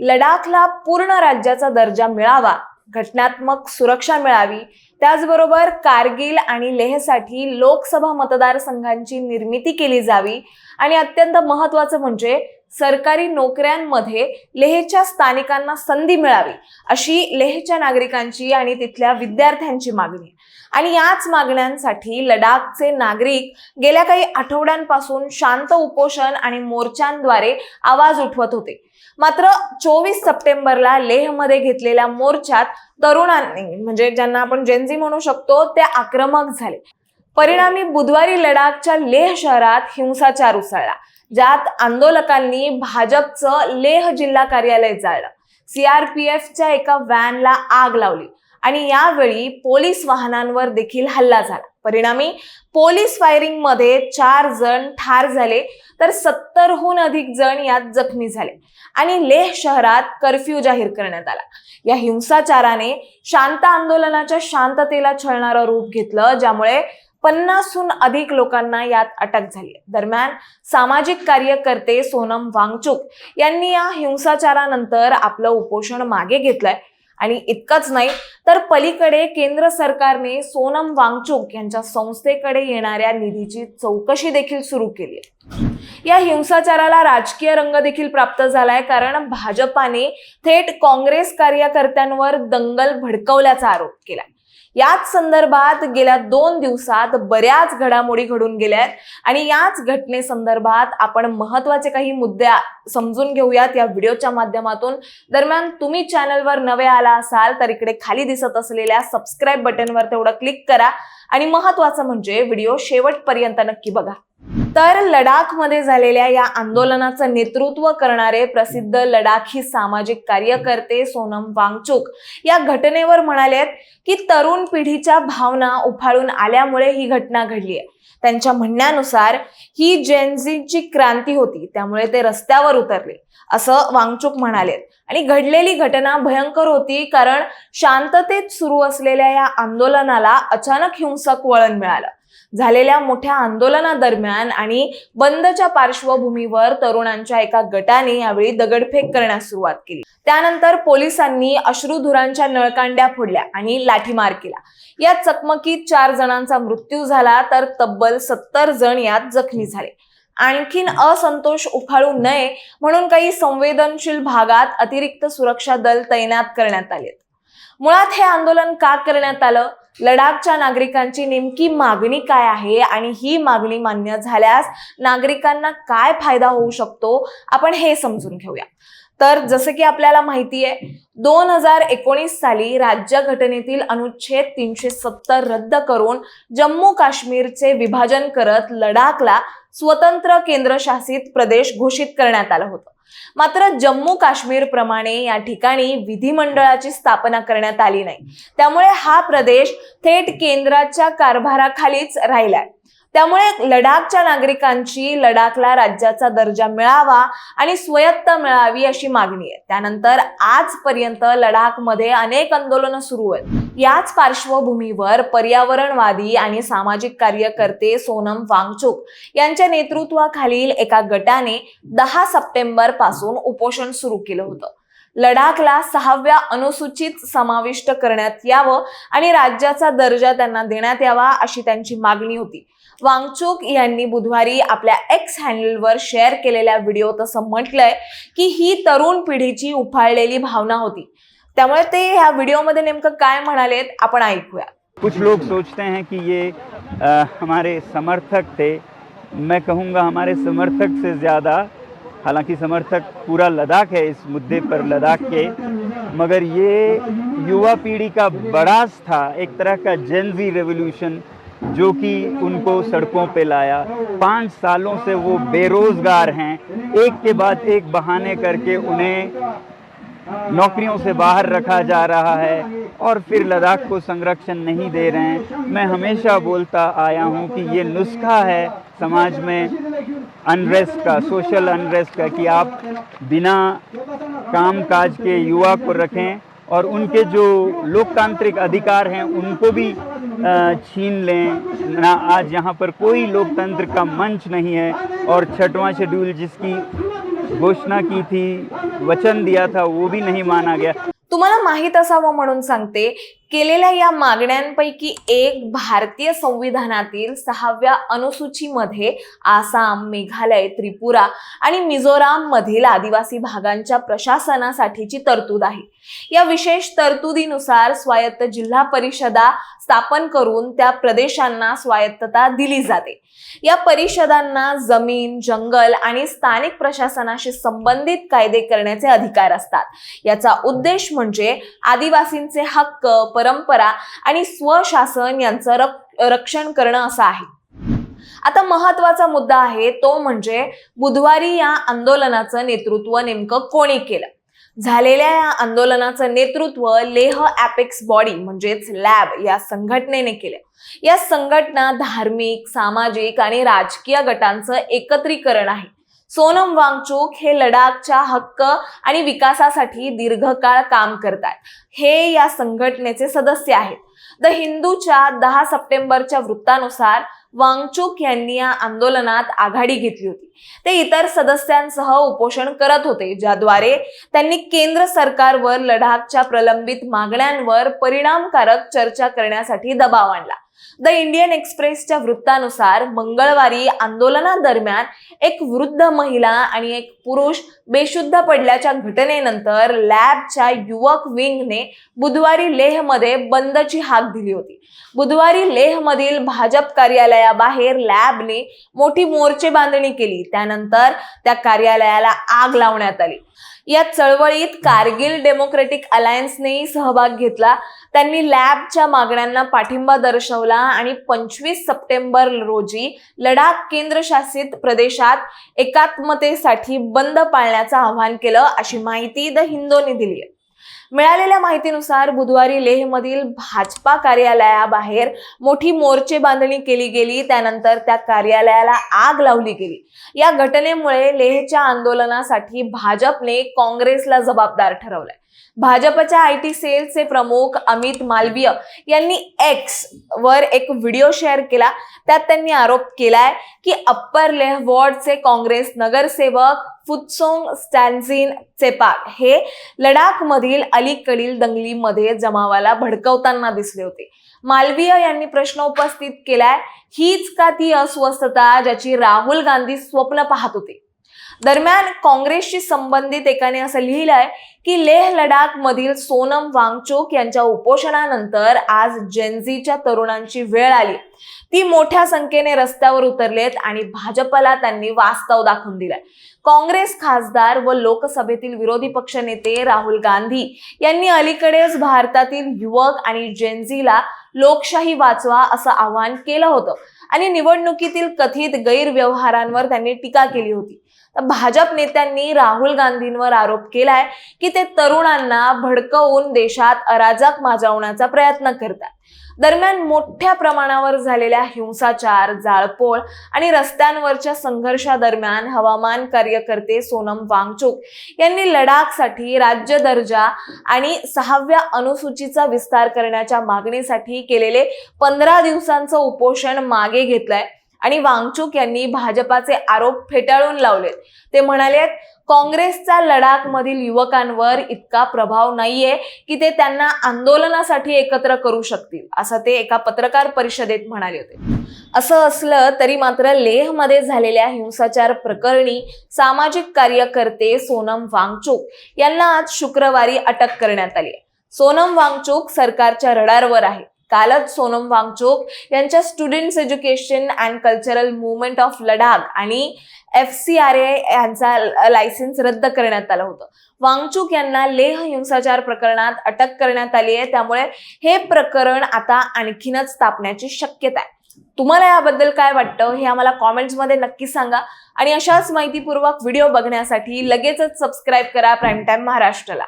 लडाखला पूर्ण राज्याचा दर्जा मिळावा घटनात्मक सुरक्षा मिळावी त्याचबरोबर कारगिल आणि लेहसाठी लोकसभा मतदारसंघांची निर्मिती केली जावी. आणि अत्यंत महत्वाचं म्हणजे सरकारी नोकऱ्यांमध्ये लेहच्या स्थानिकांना संधी मिळावी अशी लेहच्या नागरिकांची आणि तिथल्या विद्यार्थ्यांची मागणी. आणि याच मागण्यांसाठी लडाखचे नागरिक गेल्या काही आठवड्यांपासून शांत उपोषण आणि मोर्चांद्वारे आवाज उठवत होते. मात्र चोवीस सप्टेंबरला लेहमध्ये घेतलेल्या मोर्चात तरुणांनी म्हणजे ज्यांना आपण जेनझी म्हणू शकतो ते आक्रमक झाले. परिणामी बुधवारी लडाखच्या लेह शहरात हिंसाचार उसळला ज्यात आंदोलकांनी भाजपचं लेह जिल्हा कार्यालय जाळलं. सीआरपीएफच्या एका व्हॅनला आग लावली आणि यावेळी पोलीस वाहनांवर देखील हल्ला झाला. परिणामी पोलीस फायरिंगमध्ये चार जण ठार झाले तर सत्तरहून अधिक जण यात जखमी झाले. आणि लेह शहरात कर्फ्यू जाहीर करण्यात आला. या हिंसाचाराने शांत आंदोलनाच्या शांततेला छळणारं रूप घेतलं ज्यामुळे पन्नासहून अधिक लोकांना यात अटक झाली. दरम्यान सामाजिक कार्यकर्ते सोनम वांगचुक यांनी या हिंसाचारानंतर आपलं उपोषण मागे घेतलंय. आणि इतकंच नाही तर पलीकडे केंद्र सरकारने सोनम वांगचुक यांच्या संस्थेकडे येणाऱ्या निधीची चौकशी देखील सुरू केली आहे. या हिंसाचाराला राजकीय रंग देखील प्राप्त झालाय कारण भाजपाने थेट काँग्रेस कार्यकर्त्यांवर दंगल भडकवल्याचा आरोप केला याच संदर्भात गेल्या दोन दिवसात बऱ्याच घडामोडी घडून गेल्यात. आणि याच घटनेसंदर्भात आपण महत्त्वाचे काही मुद्दे समजून घेऊयात या व्हिडिओच्या माध्यमातून. दरम्यान तुम्ही चॅनलवर नवे आला असाल तर इकडे खाली दिसत असलेल्या सबस्क्राईब बटनवर तेवढं क्लिक करा. आणि महत्वाचं म्हणजे व्हिडिओ शेवटपर्यंत नक्की बघा. तर लडाखमध्ये झालेल्या या आंदोलनाचं नेतृत्व करणारे प्रसिद्ध लडाखी सामाजिक कार्यकर्ते सोनम वांगचुक या घटनेवर म्हणालेत की तरुण पिढीच्या भावना उफाळून आल्यामुळे ही घटना घडली आहे त्यांच्या म्हणण्यानुसार ही जेनझीची क्रांती होती त्यामुळे ते रस्त्यावर उतरले असं वांगचुक म्हणाले आणि घडलेली घटना भयंकर होती कारण शांततेत सुरू असलेल्या या आंदोलनाला अचानक हिंसक वळण मिळालं. झालेल्या मोठ्या आंदोलनादरम्यान आणि बंदच्या पार्श्वभूमीवर तरुणांच्या एका गटाने यावेळी दगडफेक करण्यास सुरुवात केली. त्यानंतर पोलिसांनी अश्रुधुरांच्या नळकांड्या फोडल्या आणि लाठीमार केला. या चकमकीत चार जणांचा मृत्यू झाला तर तब्बल सत्तर जण यात जखमी झाले. आणखीन असंतोष उफाळू नये म्हणून काही संवेदनशील भागात अतिरिक्त सुरक्षा दल तैनात करण्यात आले मुळात हे आंदोलन का करण्यात आलं? लडाखच्या नागरिकांची नेमकी मागणी काय आहे आणि ही मागणी मान्य झाल्यास नागरिकांना काय फायदा होऊ शकतो? आपण हे समजून घेऊया. तर जसं की आपल्याला माहिती आहे दोन हजार एकोणीस साली राज्यघटनेतील अनुच्छेद तीनशे सत्तर रद्द करून जम्मू काश्मीरचे विभाजन करत लडाखला स्वतंत्र केंद्रशासित प्रदेश घोषित करण्यात आलं होतं. मात्र जम्मू काश्मीर प्रमाणे या ठिकाणी विधिमंडळाची स्थापना करण्यात आली नाही. त्यामुळे हा प्रदेश थेट केंद्राच्या कारभाराखालीच राहिलाय. त्यामुळे लडाखच्या नागरिकांची लडाखला राज्याचा दर्जा मिळावा आणि स्वयत्त मिळावी अशी मागणी आहे. त्यानंतर आजपर्यंत लडाखमध्ये अनेक आंदोलनं सुरू आहेत. याच पार्श्वभूमीवर पर्यावरणवादी आणि सामाजिक कार्यकर्ते सोनम वांगचुक यांच्या नेतृत्वाखालील एका गटाने दहा सप्टेंबरपासून उपोषण सुरू केलं होतं. लडाखला सहाव्या अनुसूचित समाविष्ट करण्यात यावं आणि राज्याचा दर्जा त्यांना देण्यात यावा अशी त्यांची मागणी होती. वांगचूक यांनी बुधवारी आपल्या एक्स हँडलवर शेअर केलेल्या व्हिडिओत असं म्हटलंय की ही तरुण पिढीची उफाळलेली भावना होती. त्यामुळे ते ह्या व्हिडिओमध्ये नेमकं काय म्हणालेत आपण ऐकूया. कुछ लोग सोचते हैं कि ये आ, हमारे समर्थक थे. मैं कहूँगा हमारे समर्थक से ज़्यादा हालाँकि समर्थक पूरा लद्दाख है इस मुद्दे पर लद्दाख के, मगर ये युवा पीढ़ी का बड़ास था, एक तरह का जेंजी रेवोल्यूशन जो कि उनको सड़कों पे लाया। पाँच सालों से वो बेरोज़गार हैं, एक के बाद एक बहाने करके उन्हें नौकरियों से बाहर रखा जा रहा है और फिर लद्दाख को संरक्षण नहीं दे रहे हैं। मैं हमेशा बोलता आया हूँ कि ये नुस्खा है समाज में अनरेस्ट का सोशल अनरेस्ट का, कि आप बिना काम काज के युवा को रखें और उनके जो लोकतांत्रिक अधिकार हैं, उनको भी छीन लें। ना, आज यहाँ पर कोई लोकतंत्र का मंच नहीं है और छठवां शेड्यूल जिसकी घोषणा की थी वचन दिया था वो भी नहीं माना गया। तुम्हाला माहीत असावं म्हणून सांगते केलेल्या या मागण्यांपैकी एक भारतीय संविधानातील सहाव्या अनुसूचीमध्ये आसाम मेघालय त्रिपुरा आणि मिझोराम मधील आदिवासी भागांच्या प्रशासनासाठीची तरतूद आहे. या विशेष तरतुदीनुसार स्वायत्त जिल्हा परिषदा स्थापन करून त्या प्रदेशांना स्वायत्तता दिली जाते. या परिषदांना जमीन जंगल आणि स्थानिक प्रशासनाशी संबंधित कायदे करण्याचे अधिकार असतात. याचा उद्देश म्हणजे आदिवासींचे हक्क परंपरा आणि स्वशासन यांचं रक्षण करणं असं आहे. आता महत्त्वाचा मुद्दा आहे तो म्हणजे बुधवारी या आंदोलनाचं नेतृत्व नेमकं कोणी केलं? झालेल्या या आंदोलनाचं नेतृत्व लेह ॲपेक्स बॉडी म्हणजेच लॅब या संघटनेने केलं. या संघटना धार्मिक सामाजिक आणि राजकीय गटांचं एकत्रीकरण आहे. सोनम वांगचूक हे लडाखच्या हक्क आणि विकासासाठी दीर्घकाळ काम करतात हे या संघटनेचे सदस्य आहेत. द हिंदूच्या दहा सप्टेंबरच्या वृत्तानुसार वांगचूक यांनी या आंदोलनात आघाडी घेतली होती. ते इतर सदस्यांसह उपोषण करत होते ज्याद्वारे त्यांनी केंद्र सरकारवर लडाखच्या प्रलंबित मागण्यांवर परिणामकारक चर्चा करण्यासाठी दबाव आणला. द इंडियन एक्सप्रेसच्या वृत्तानुसार मंगळवारी आंदोलनादरम्यान एक वृद्ध महिला आणि एक पुरुष बेशुद्ध पडल्याच्या घटनेनंतर लॅबच्या युवक विंगने बुधवारी लेहमध्ये बंदची हाक दिली होती. बुधवारी लेहमधील भाजप कार्यालयाबाहेर लॅबने मोठी मोर्चे बांधणी केली. त्यानंतर त्या कार्यालयाला आग लावण्यात आली. या चळवळीत कारगिल डेमोक्रेटिक अलायन्सनेही सहभाग घेतला. त्यांनी लॅबच्या मागण्यांना पाठिंबा दर्शवला आणि पंचवीस सप्टेंबर रोजी लडाख केंद्रशासित प्रदेशात एकात्मतेसाठी बंद पाळण्याचं आवाहन केलं अशी माहिती द हिंदोने दिली आहे मिळालेल्या माहितीनुसार बुधवारी लेहमधील भाजपा कार्यालयाबाहेर मोठी मोर्चे बांधणी केली गेली. त्यानंतर त्या कार्यालयाला आग लावली गेली. या घटनेमुळे लेहच्या आंदोलनासाठी भाजपने काँग्रेसला जबाबदार ठरवलंय. भाजपच्या आय टी सेलचे प्रमुख अमित मालवीय यांनी एक्स वर एक व्हिडिओ शेअर केला. त्यात त्यांनी आरोप केलाय की अप्पर लेह वॉर्डचे काँग्रेस नगरसेवक फुत्सोंग स्टॅन्झिन चेपाक हे लडाखमधील अलीकडील दंगलीमध्ये जमावाला भडकवताना दिसले होते. मालवीय यांनी प्रश्न उपस्थित केलाय हीच का ती अस्वस्थता ज्याची राहुल गांधी स्वप्न पाहत होते? दरम्यान काँग्रेसशी संबंधित एकाने असं लिहिलंय की लेह लडाख मधील सोनम वांगचोक यांच्या उपोषणानंतर आज जेनझीच्या तरुणांची वेळ आली. ती मोठ्या संख्येने रस्त्यावर उतरलेत आणि भाजपला त्यांनी वास्तव दाखवून दिलाय. काँग्रेस खासदार व लोकसभेतील विरोधी पक्षनेते राहुल गांधी यांनी अलीकडेच भारतातील युवक आणि जेनझीला लोकशाही वाचवा असं आवाहन केलं होतं. आणि निवडणुकीतील कथित गैरव्यवहारांवर त्यांनी टीका केली होती. तर भाजप नेत्यांनी राहुल गांधींवर आरोप केलाय की ते तरुणांना भडकवून देशात अराजक माजवण्याचा प्रयत्न करतात. दरम्यान मोठ्या प्रमाणावर झालेल्या हिंसाचार जाळपोळ आणि रस्त्यांवरच्या संघर्षादरम्यान हवामान कार्यकर्ते सोनम वांगचुक यांनी लडाखसाठी राज्य दर्जा आणि सहाव्या अनुसूचीचा विस्तार करण्याच्या मागणीसाठी केलेले पंधरा दिवसांचं उपोषण मागे घेतलंय. आणि वांगचूक यांनी भाजपाचे आरोप फेटाळून लावलेत. ते म्हणाले काँग्रेसचा लडाखमधील युवकांवर इतका प्रभाव नाहीये की ते त्यांना आंदोलनासाठी एकत्र करू शकतील असं ते एका पत्रकार परिषदेत म्हणाले होते. असं असलं तरी मात्र लेहमध्ये झालेल्या हिंसाचार प्रकरणी सामाजिक कार्यकर्ते सोनम वांगचूक यांना आज शुक्रवारी अटक करण्यात आली आहे. सोनम वांगचूक सरकारच्या रडारवर आहे. कालच सोनम वांगचूक यांच्या students education and cultural movement of Ladakh आणि एफ सी आर ए यांचा लायसन्स रद्द करण्यात आलं होतं. वांगचूक यांना लेह हिंसाचार प्रकरणात अटक करण्यात आली आहे. त्यामुळे हे प्रकरण आता आणखीनच तापण्याची शक्यता आहे. तुम्हाला याबद्दल काय वाटतं हे आम्हाला कॉमेंट्समध्ये नक्की सांगा. आणि अशाच माहितीपूर्वक व्हिडिओ बघण्यासाठी लगेचच सबस्क्राईब करा. प्राईम टाईम महाराष्ट्राला.